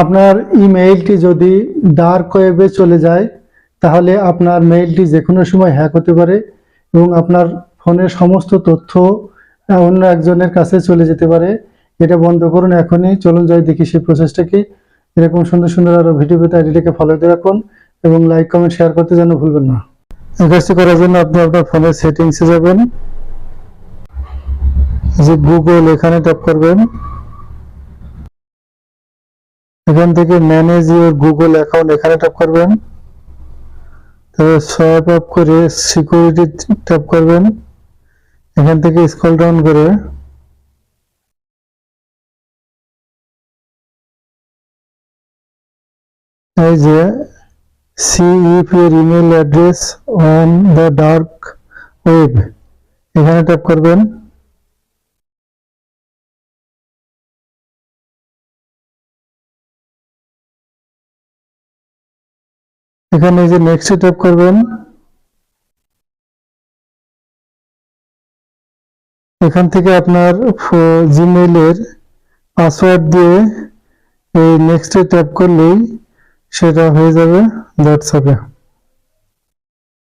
আপনার ইমেইলটি যদি ডার্ক ওয়েবে চলে যায়, তাহলে আপনার মেইলটি যে কোনো সময় হ্যাক হতে পারে এবং আপনার ফোনের সমস্ত তথ্য অন্য একজনের কাছে চলে যেতে পারে। এটা বন্ধ করুন এখনই। চলুন যাই দেখি সেই প্রসেসটা কি এরকম সুন্দর সুন্দর আরও ভিডিও পেতে আইডিটাকে ফলো দিয়ে রাখুন এবং লাইক কমেন্ট শেয়ার করতে যেন ভুলবেন না। এই করার জন্য আপনি আপনার ফোনের সেটিংসে যাবেন। যে গুগল এখানে ট্যাপ করবেন। এখান থেকে ম্যানেজ ইউর গুগল অ্যাকাউন্ট এখানে ট্যাপ করবেন। তারপর সোয়াইপ আপ করে সিকিউরিটি ট্যাপ করবেন। এখান থেকে স্ক্রল ডাউন করে এই যে see your email address on the dark web এখানে ট্যাপ করবেন। এখানে যে নেক্সট ট্যাপ করবেন, এখান থেকে আপনার জিমেইলের পাসওয়ার্ড দিয়ে এই নেক্সটে ট্যাপ করলেই সেটা হয়ে যাবে হোয়াটসঅ্যাপে